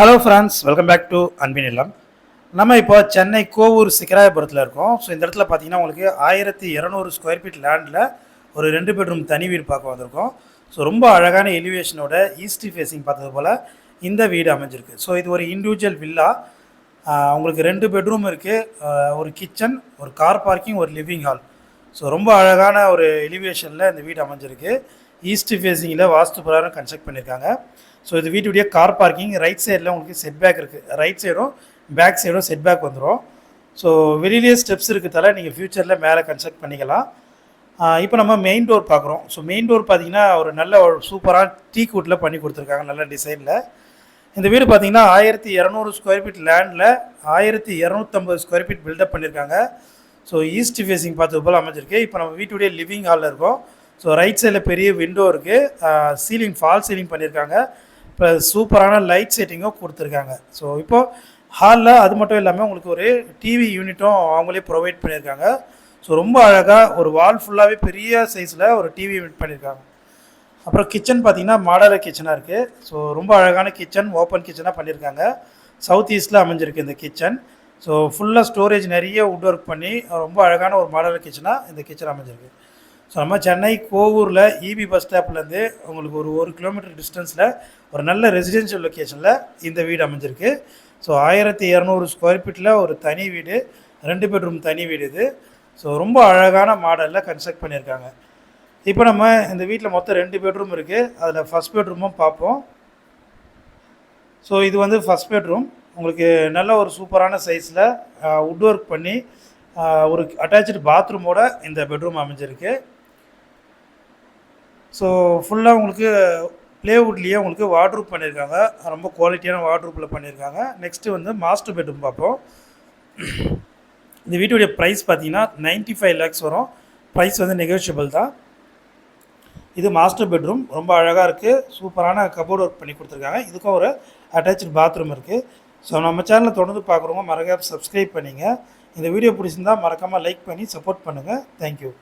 Hello friends welcome back to Anbin Illam நம்ம இப்போ சென்னை கோவூர் சிக்கராயபுரத்தில் இருக்கோம். ஸோ இந்த இடத்துல பார்த்தீங்கன்னா உங்களுக்கு ஆயிரத்தி இரநூறு ஸ்கொயர் ஃபீட் லேண்டில் ஒரு ரெண்டு பெட்ரூம் தனி வீடு பார்க்க வந்திருக்கோம். ஸோ ரொம்ப அழகான எலிவேஷனோட ஈஸ்ட் ஃபேஸிங் பார்த்தது போல் இந்த வீடு அமைஞ்சிருக்கு. ஸோ இது ஒரு இண்டிவிஜுவல் வில்லா உங்களுக்கு ரெண்டு பெட்ரூம் இருக்குது ஒரு கிச்சன் ஒரு கார் பார்க்கிங் ஒரு லிவிங் ஹால் ஸோ ரொம்ப அழகான ஒரு எலிவேஷனில் இந்த வீடு அமைஞ்சிருக்கு. ஈஸ்ட் ஃபேஸிங்கில் வாஸ்து பிரகாரம் கன்ஸ்ட்ரக்ட் பண்ணியிருக்காங்க ஸோ இது வீட்டுடைய கார் பார்க்கிங் ரைட் சைடில் உங்களுக்கு செட் பேக் இருக்குது ரைட் சைடும் பேக் சைடும் செட் பேக் வந்துடும் ஸோ வெளியிலேயே ஸ்டெப்ஸ் இருக்கிறதால நீங்கள் ஃப்யூச்சரில் மேலே கன்ஸ்ட்ரக்ட் பண்ணிக்கலாம். இப்போ நம்ம மெயின் டோர் பார்க்குறோம். ஸோ மெயின் டோர் பார்த்தீங்கன்னா ஒரு நல்ல ஒரு சூப்பராக டீ கூட்டில் பண்ணி கொடுத்துருக்காங்க நல்ல டிசைனில் இந்த வீடு பார்த்தீங்கன்னா ஆயிரத்தி இரநூறு ஸ்கொயர் ஃபீட் லேண்டில் ஆயிரத்தி இரநூத்தம்பது ஸ்கொயர் ஃபீட் பில்டப் பண்ணியிருக்காங்க ஸோ ஈஸ்ட் ஃபேஸிங் பார்த்து போல் அமைஞ்சிருக்கு. இப்போ நம்ம வீட்டுடைய லிவிங் ஹாலில் இருக்கோம். ஸோ ரைட் சைடில் பெரிய விண்டோ இருக்குது சீலிங் ஃபால் சீலிங் பண்ணியிருக்காங்க இப்போ சூப்பரான லைட் செட்டிங்கும் கொடுத்துருக்காங்க. ஸோ இப்போது ஹாலில் அது மட்டும் இல்லாமல் உங்களுக்கு ஒரு டிவி யூனிட்டும் அவங்களே ப்ரொவைட் பண்ணியிருக்காங்க ஸோ ரொம்ப அழகாக ஒரு வால் ஃபுல்லாகவே பெரிய சைஸில் ஒரு டிவி யூனிட் பண்ணியிருக்காங்க அப்புறம் கிச்சன் பார்த்திங்கன்னா மாடலர் கிச்சனாக இருக்குது ஸோ ரொம்ப அழகான கிச்சன் ஓப்பன் கிச்சனாக பண்ணியிருக்காங்க சவுத் ஈஸ்ட்டில் அமைஞ்சிருக்கு இந்த கிச்சன் ஸோ ஃபுல்லாக ஸ்டோரேஜ் நிறைய வுட் ஒர்க் பண்ணி ரொம்ப அழகான ஒரு மாடலர் கிச்சனாக இந்த கிச்சன் அமைஞ்சிருக்கு. ஸோ நம்ம சென்னை கோவூரில் இபி பஸ் ஸ்டாப்லேருந்து உங்களுக்கு ஒரு ஒரு கிலோமீட்டர் டிஸ்டன்ஸில் ஒரு நல்ல ரெசிடென்ஷியல் லொக்கேஷனில் இந்த வீடு அமைஞ்சிருக்கு. ஸோ ஆயிரத்தி இரநூறு ஸ்கொயர் ஃபீட்டில் ஒரு தனி வீடு ரெண்டு பெட்ரூம் தனி வீடு இது. ஸோ ரொம்ப அழகான மாடலில் கன்ஸ்ட்ரக்ட் பண்ணியிருக்காங்க. இப்போ நம்ம இந்த வீட்டில் மொத்தம் ரெண்டு பெட்ரூம் இருக்குது அதில் ஃபஸ்ட் பெட்ரூமும் பார்ப்போம். ஸோ இது வந்து ஃபஸ்ட் பெட்ரூம் உங்களுக்கு நல்ல ஒரு சூப்பரான சைஸில் வுட் ஒர்க் பண்ணி ஒரு அட்டாச்சு பாத்ரூமோட இந்த பெட்ரூம் அமைஞ்சிருக்கு. ஸோ ஃபுல்லாக உங்களுக்கு ப்ளேவுட்லேயே உங்களுக்கு வார்ட்ரூப் பண்ணியிருக்காங்க ரொம்ப குவாலிட்டியான வார்ட்ரூப்பில் பண்ணியிருக்காங்க நெக்ஸ்ட்டு வந்து மாஸ்டர் பெட்ரூம் பார்ப்போம். இந்த வீட்டுடைய ப்ரைஸ் பார்த்தீங்கன்னா 95 ஃபைவ் லேக்ஸ் வரும். ப்ரைஸ் வந்து நெகோஷியபிள் தான். இது மாஸ்டர் பெட்ரூம் ரொம்ப அழகாக இருக்குது சூப்பரான கபோர்ட் ஒர்க் பண்ணி கொடுத்துருக்காங்க. இதுக்கும் ஒரு அட்டாச்சு பாத்ரூம் இருக்குது ஸோ நம்ம சேனலில் தொடர்ந்து பார்க்குறவங்க மறக்காம சப்ஸ்கிரைப் பண்ணிங்க. இந்த வீடியோ பிடிச்சிருந்தா மறக்காமல் லைக் பண்ணி சப்போர்ட் பண்ணுங்கள் தேங்க்யூ